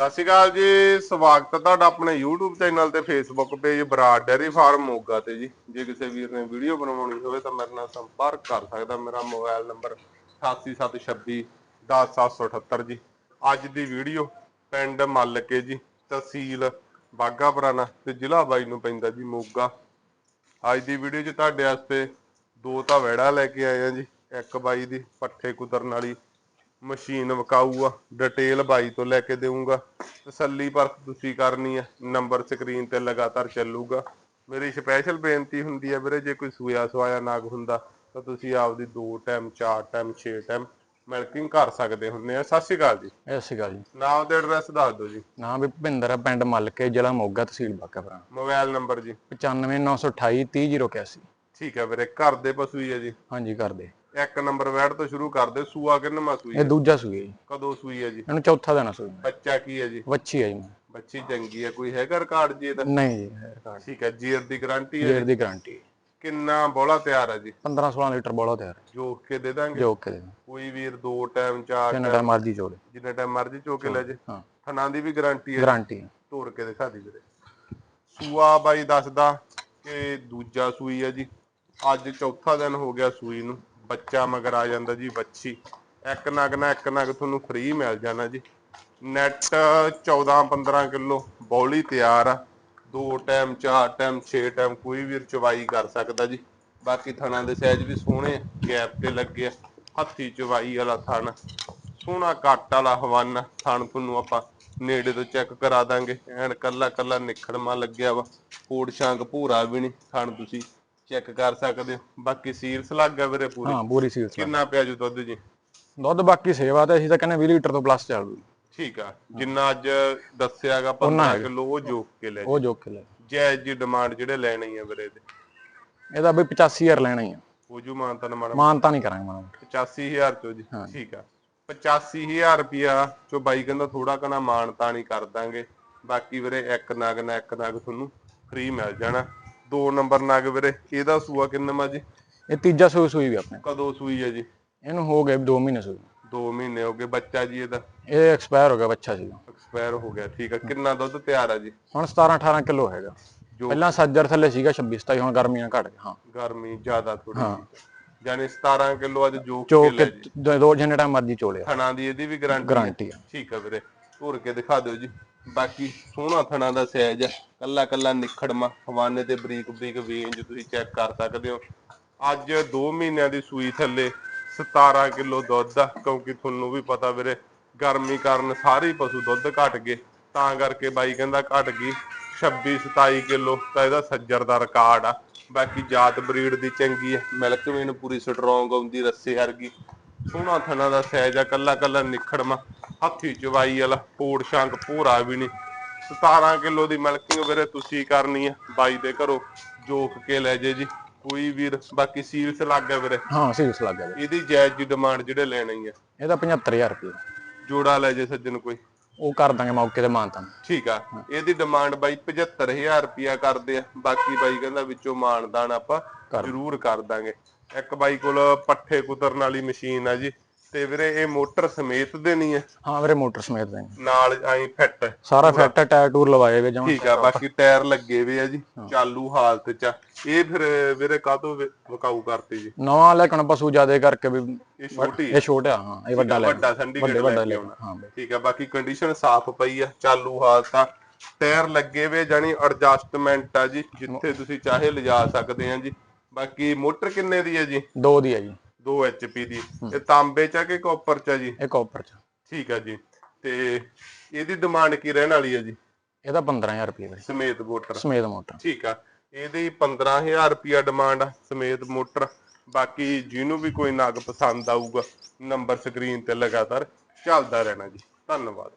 ਸਤਿ ਸ਼੍ਰੀ ਅਕਾਲ ਜੀ, ਸਵਾਗਤ ਹੈ ਤੁਹਾਡਾ ਆਪਣੇ YouTube ਚੈਨਲ ਤੇ Facebook page Brar dairy farm Moga ਤੇ ਜੀ। ਜੇ ਕਿਸੇ ਵੀਰ ਨੇ ਵੀਡੀਓ ਬਣਵਾਉਣੀ ਹੋਵੇ ਤਾਂ ਮੇਰੇ ਨਾਲ ਸੰਪਰਕ ਕਰ ਸਕਦਾ, ਮੇਰਾ ਮੋਬਾਈਲ ਨੰਬਰ 8726 10778 ਜੀ। ਅੱਜ ਦੀ ਵੀਡੀਓ ਪਿੰਡ ਮੱਲਕੇ ਜੀ, ਤਹਿਸੀਲ ਬਾਗਾ ਪੁਰਾਣਾ ਤੇ ਜ਼ਿਲ੍ਹਾ ਬਾਈ ਨੂੰ ਪੈਂਦਾ ਜੀ ਮੋਗਾ। ਅੱਜ ਦੀ ਵੀਡੀਓ 'ਚ ਤੁਹਾਡੇ ਵਾਸਤੇ ਦੋ ਤਾਂ ਵੈੜਾ ਲੈ ਕੇ ਆਏ ਆ ਜੀ, ਇੱਕ ਬਾਈ ਦੀ ਪੱਠੇ ਕੁਤਰਨ ਵਾਲੀ ਮਸ਼ੀਨ ਵਿਕਾਊ ਆ ਡਿਟੇਲ ਬਾਈ ਤੋਂ ਲੈ ਕੇ ਦੇਵਾਂਗਾ ਤਸੱਲੀ ਪਰਖ ਤੁਸੀਂ ਕਰਨੀ ਆ ਨੰਬਰ ਸਕਰੀਨ ਤੇ ਲਗਾਤਾਰ ਚੱਲੂਗਾ। ਮੇਰੀ ਸਪੈਸ਼ਲ ਬੇਨਤੀ ਹੁੰਦੀ ਹੈ ਵੀਰੇ ਜੇ ਕੋਈ ਸੂਇਆ ਸਵਾਇਆ ਨਾਗ ਹੁੰਦਾ ਤਾਂ ਤੁਸੀਂ ਆਪਦੀ ਦੋ ਟਾਈਮ ਚਾਰ ਟਾਈਮ 6 ਟਾਈਮ ਮਿਲਕਿੰਗ ਕਰ ਸਕਦੇ ਹੁੰਦੇ ਆ। ਸਤਿ ਸ਼੍ਰੀ ਅਕਾਲ ਜੀ। ਸਤਿ ਸ਼੍ਰੀ ਅਕਾਲ ਜੀ। ਨਾਮ ਤੇ ਐਡਰੈਸ ਦੱਸ ਦਿਓ ਜੀ। ਨਾਮ ਵੀ ਭਿੰਦਰ ਆ ਪਿੰਡ ਮਲਕੇ ਜ਼ਿਲ੍ਹਾ ਮੋਗਾ ਤਹਿਸੀਲ ਬਾਕਾਪੁਰਾ ਮੋਬਾਈਲ ਨੰਬਰ ਜੀ। 95928 30081 ਠੀਕ ਹੈ ਵੀਰੇ ਘਰ ਦੇ ਪਸ਼ੂ ਹੀ ਹੈ ਜੀ। ਹਾਂਜੀ ਕਰਦੇ ਇੱਕ ਨੰਬਰ ਵੈੜ ਤੋਂ ਸ਼ੁਰੂ ਕਰਦੇ ਸੂਆ ਕਿੰਨਵਾਂ ਸੂਈ ਇਹ ਦੂਜਾ ਸੂਈ ਹੈ ਜੀ। ਕਦੋਂ ਸੂਈ ਹੈ ਜੀ? ਇਹਨੂੰ ਚੌਥਾ ਦੇਣਾ ਸੂਈ ਬੱਚਾ ਕੀ ਹੈ ਜੀ? ਵੱਛੀ ਹੈ ਜੀ। ਬੱਚੀ ਚੰਗੀ ਹੈ ਕੋਈ ਹੈਗਾ ਰਿਕਾਰਡ ਜੀ ਇਹਦਾ? ਨਹੀਂ ਜੀ ਠੀਕ ਹੈ ਜੀਰ ਦੀ ਗਾਰੰਟੀ ਹੈ ਜੇਰ ਦੀ ਗਾਰੰਟੀ ਕਿੰਨਾ ਬੋਲਾ ਤਿਆਰ ਹੈ ਜੀ? 15 16 ਲੀਟਰ ਬੋਲਾ ਤਿਆਰ ਹੈ। ਜੋ ਕੇ ਦੇ ਦਾਂਗੇ? ਜੋ ਕੇ ਦੇ ਕੋਈ ਵੀਰ ਦੋ ਟਾਈਮ ਚਾਰ ਜਿੰਨਾ ਟਾਈਮ ਮਰਜ਼ੀ ਚੋਲੇ ਜਿੰਨਾ ਟਾਈਮ ਮਰਜ਼ੀ ਚੋ ਕੇ ਲੈ ਜੇ। ਹਾਂ। ਥਣਾ ਦੀ ਵੀ ਗਾਰੰਟੀ ਹੈ ਗਾਰੰਟੀ ਤੋੜ ਕੇ ਦਿਖਾ ਦੀ ਵੀਰੇ। ਸੂਆ ਬਾਈ ਦੱਸਦਾ ਕਿ ਦੂਜਾ ਸੂਈ ਹੈ ਜੀ। ਅੱਜ ਚੌਥਾ ਦਿਨ ਹੋ ਗਿਆ ਸੂਈ ਨੂੰ। ਬੱਚਾ ਮਗਰ ਆ ਜਾਂਦਾ ਜੀ ਵੱਛੀ ਇੱਕ ਨਗ ਨਾ ਇੱਕ ਨਗ ਤੁਹਾਨੂੰ ਫ੍ਰੀ ਮਿਲ ਜਾਣਾ ਜੀ। ਨੈਟ 14 15 ਕਿਲੋ ਬੌਲੀ ਤਿਆਰ ਆ। ਦੋ ਟਾਈਮ ਚਾਰ ਟਾਈਮ 6 ਟਾਈਮ ਕੋਈ ਵੀਰ ਚਵਾਈ ਕਰ ਸਕਦਾ ਜੀ। ਬਾਕੀ ਥਣਾਂ ਦੇ ਸਾਈਜ਼ ਵੀ ਸੋਹਣੇ ਗੈਪ ਤੇ ਲੱਗੇ ਆ। ਹੱਥੀ ਚਵਾਈ ਵਾਲਾ ਥਣ। ਸੋਹਣਾ ਕੱਟ ਵਾਲਾ ਹਵਾਨਾ ਥਣ ਤੁਹਾਨੂੰ ਆਪਾਂ ਨੇੜੇ ਤੋਂ ਚੈੱਕ ਕਰਾ ਦਾਂਗੇ। ਐਨ ਕੱਲਾ ਕੱਲਾ ਨਿਖੜਮਾ ਲੱਗਿਆ ਵਾ। ਕੋੜ ਸ਼ਾਂਗ ਭੂਰਾ ਵੀ ਨਹੀਂ ਥਣ ਤੁਸੀਂ ਚੈੱਕ ਕਰ ਸਕਦੇ ਹੋ। ਬਾਕੀ ਸੀਰਸ ਲੱਗ ਗਿਆ ਵੀਰੇ ਪੂਰੀ। ਹਾਂ ਪੂਰੀ ਸੀਲ ਕਿੰਨਾ ਪਿਆ ਜੂ ਦੁੱਧ ਜੀ? ਦੁੱਧ ਬਾਕੀ ਸੇਵਾ ਤੇ ਅਸੀਂ ਤਾਂ ਕਹਿੰਦੇ 20 ਲੀਟਰ ਤੋਂ ਪਲੱਸ ਚੱਲੂ ਠੀਕ ਆ। ਜਿੰਨਾ ਅੱਜ ਦੱਸਿਆਗਾ 15 ਕਿਲੋ ਉਹ ਜੋਕ ਕੇ ਲੈ ਉਹ ਜੋ। ਕੇ ਲੈ ਜਾਇਜ਼ ਜੀ ਡਿਮਾਂਡ ਜਿਹੜੇ ਲੈਣੀ ਆ ਵੀਰੇ ਦੇ ਇਹਦਾ ਵੀ 85000 ਲੈਣਾ ਹੀ ਆ। ਉਹ ਜੂ ਮਾਨਤਾ ਨਾ ਮਾੜਾ ਮਾਨ ਤਾਂ ਨਹੀਂ ਕਰਾਂਗੇ ਮਾਨ 85000 ਚੋ ਜੀ। ਠੀਕ ਆ। 85000 ਰੁਪਿਆ ਚੋ ਬਾਈ ਕਹਿੰਦਾ ਥੋੜਾ ਕਨਾ ਮਾਨਤਾ ਨਹੀਂ ਕਰ ਦਾਂਗੇ। ਬਾਕੀ ਵੀਰੇ ਇੱਕ ਨਗ ਨਾ ਇੱਕ ਨਗ ਤੁਹਾਨੂੰ ਫ੍ਰੀ ਮਿਲ ਜਾਣਾ। ਦੋ ਨੰਬਰ ਨਗ ਵੀਰੇ ਇਹਦਾ ਸੂਆ ਕਿੰਨਾ ਜੀ? ਇਹ ਤੀਜਾ ਸੂਈ ਸੂਈ ਵੀ ਆਪਣੇ। ਕਦੋਂ ਸੂਈ ਹੈ ਜੀ? ਇਹਨੂੰ ਹੋ ਗਏ 2 ਮਹੀਨੇ ਸੂਈ। 2 ਮਹੀਨੇ ਹੋ ਗਏ ਬੱਚਾ ਜੀ ਇਹਦਾ? ਇਹ ਐਕਸਪਾਇਰ ਹੋ ਗਿਆ ਬੱਚਾ ਸੀਗਾ ਐਕਸਪਾਇਰ ਹੋ ਗਿਆ ਠੀਕ ਆ। ਕਿੰਨਾ ਦੁੱਧ ਤਿਆਰ ਆ ਜੀ? ਹੁਣ 17 18 ਕਿਲੋ ਹੈਗਾ। ਪਹਿਲਾਂ ਸੱਜਰ ਥੱਲੇ ਸੀਗਾ 26 27 ਹੁਣ ਗਰਮੀਆਂ ਘਟ ਗਿਆ ਹਾਂ। ਗਰਮੀ ਜ਼ਿਆਦਾ ਥੋੜੀ ਯਾਨੀ 17 ਕਿਲੋ ਅੱਜ ਜੋਕ ਚੋ ਕੇ ਲੈ ਦੋ- ਦੋ ਜਿੰਨੇ ਟਾਈਮ ਮਰਜ਼ੀ ਚੋਲਿਆ ਥਣਾ ਦੀ ਇਹਦੀ ਵੀ ਗਾਰੰਟੀ ਗਾਰੰਟੀ ਆ ਠੀਕ ਆ ਵੀਰੇ। ਧੁਰ ਕੇ ਦਿਖਾ ਦਿਓ ਜੀ। ਬਾਕੀ ਸੋਹਣਾ ਥਣਾ ਦਾ ਸਾਈਜ਼ ਆ। ਕੱਲਾ ਕੱਲਾ ਨਿਖੜਮਾ ਹਵਾਨੇ ਤੇ ਬਰੀਕ ਬਰੀਕ ਵੇਂਜ ਤੁਸੀਂ ਚੈੱਕ ਕਰ ਸਕਦੇ ਹੋ। ਅੱਜ 2 ਮਹੀਨਿਆਂ ਦੀ ਸੂਈ ਥੱਲੇ 17 ਕਿਲੋ ਦੁੱਧ ਆ, ਕਿਉਂਕਿ ਤੁਹਾਨੂੰ ਵੀ ਪਤਾ ਵੀਰੇ, ਗਰਮੀ ਕਾਰਨ ਸਾਰੇ ਪਸ਼ੂ ਦੁੱਧ ਘਟ ਗਏ। ਤਾਂ ਕਰਕੇ ਬਾਈ ਕਹਿੰਦਾ ਘਟ ਗਈ 26 27 ਕਿਲੋ, ਤਾਂ ਇਹਦਾ ਸੱਜਰ ਦਾ ਰਿਕਾਰਡ ਆ। ਬਾਕੀ ਜਾਤ ਬਰੀਡ ਦੀ ਚੰਗੀ ਹੈ ਮਿਲਕ ਵੀ ਪੂਰੀ ਸਟਰੋਂਗ ਆਉਂਦੀ, ਰੱਸੇ ਵਰਗੀ। ਸੋਹਣਾ ਥਣਾ ਦਾ ਸਾਈਜ਼ ਆ, ਕੱਲਾ ਕੱਲਾ ਨਿਖੜਮਾ ਹੱਥੀ ਚਵਾਈ ਵਾਲਾ ਪੋੜ ਸ਼ਾਂਕ ਪੂਰਾ ਵੀ ਨਹੀਂ 17 ਕਿਲੋ ਦੀ ਮਿਲਕਿੰਗ ਵੀਰੇ ਤੁਸੀਂ ਕਰਨੀ ਆ? ਬਾਈ ਦੇ ਘਰੋਂ ਜੋਕ ਕੇ ਲੈ ਜੇ ਜੀ। ਕੋਈ ਵੀਰ ਬਾਕੀ ਸੀਲਸ ਲੱਗ ਗਿਆ ਵੀਰੇ। ਹਾਂ ਸੀਰੀਅਸ ਲੱਗ ਗਿਆ। ਇਹਦੀ ਜਾਇਜ਼ ਦੀ ਡਿਮਾਂਡ ਜਿਹੜੇ ਲੈਣੀ ਆ। ਇਹਦਾ 75000 ਰੁਪਏ ਜੋੜਾ ਲੈ ਜੇ ਸੱਜਣ ਕੋਈ। ਉਹ ਕਰ ਦਾਂਗੇ ਮੌਕੇ ਤੇ ਮਾਨ ਤਾਂ ਠੀਕ ਆ। ਇਹਦੀ ਡਿਮਾਂਡ ਬਾਈ 75000 ਰੁਪਿਆ ਕਰਦੇ ਆ। ਬਾਕੀ ਬਾਈ ਕਹਿੰਦਾ ਵਿੱਚੋਂ ਮਾਨਦਾਨ ਆਪਾਂ ਜ਼ਰੂਰ ਕਰ ਦਾਂਗੇ। ਇੱਕ ਬਾਈ ਕੋਲ ਪੱਠੇ ਕੁਤਰਨ ਵਾਲੀ ਮਸ਼ੀਨ ਆ ਜੀ। ਤੇ ਵੀਰੇ ਇਹ ਮੋਟਰ ਸਮੇਤ ਦੇਣੀ ਹੈ ਹਾਂ ਵੀਰੇ ਮੋਟਰ ਸਮੇਤ ਦੇ ਨਾਲ ਐਂ ਫਿੱਟ। ਸਾਰਾ ਫੈਕਟ ਟਾਇਰ ਟੂਰ ਲਵਾਏ ਵੇ ਜਮਾਂ। ਠੀਕ ਆ ਬਾਕੀ ਟਾਇਰ ਲੱਗੇ ਵੇ ਆ ਜੀ ਚਾਲੂ ਹਾਲਤ ਚ। ਇਹ ਫਿਰ ਵੀਰੇ ਕਾਹਤੋਂ ਵਿ- ਵਿਕਾਊ ਕਰਤੀ ਜੀ? ਨਵਾਂ ਲੈ ਕੇ ਆਉਣਾ ਪਸ਼ੂ ਜਿਆਦੇ ਕਰਕੇ ਵੀ ਇਹ ਛੋਟੀ ਇਹ ਛੋਟਾ ਹਾਂ ਇਹ ਵੱਡਾ ਲੈ ਵੱਡਾ ਸੰਡੀਕੇਟ ਵੱਡੇ ਲੈ ਹਾਂ ਠੀਕ ਆ ਬਾਕੀ ਕੰਡੀਸ਼ਨ ਸਾਫ਼ ਪਈ ਆ ਚਾਲੂ ਹਾਲਤ ਆ। ਟਾਇਰ ਲੱਗੇ ਵੇ ਜਾਨੀ ਐਡਜਸਟਮੈਂਟ ਆ ਜੀ ਜਿੱਥੇ ਤੁਸੀਂ ਚਾਹੇ ਲਿਜਾ ਸਕਦੇ ਆ ਜੀ। ਬਾਕੀ ਮੋਟਰ ਕਿੰਨੇ ਦੀ ਹੈ ਜੀ? ਦੋ ਦੀ ਹੈ ਜੀ। 2 HP ਦੀ। ਇਹ ਤਾਂਬੇ ਚ ਆ ਕਿ ਕਾਪਰ ਚ ਆ ਜੀ? ਇਹ ਕਾਪਰ ਚ। ਠੀਕ ਆ ਜੀ। ਤੇ ਇਹਦੀ ਡਿਮਾਂਡ ਕੀ ਰਹਿਣ ਵਾਲੀ ਹੈ ਜੀ? ਇਹਦਾ 15000 ਰੁਪਏ ਵੀਰੇ ਸਮੇਤ ਮੋਟਰ। ਸਮੇਤ ਮੋਟਰ। ਠੀਕ ਆ। ਇਹਦੀ 15000 ਰੁਪਿਆ ਡਿਮਾਂਡ ਆ ਸਮੇਤ ਮੋਟਰ। ਬਾਕੀ ਜਿਹਨੂੰ ਵੀ ਕੋਈ ਨਗ ਪਸੰਦ ਆਊਗਾ ਨੰਬਰ ਸਕਰੀਨ ਤੇ ਲਗਾਤਾਰ ਚੱਲਦਾ ਰਹਿਣਾ ਜੀ। ਧੰਨਵਾਦ।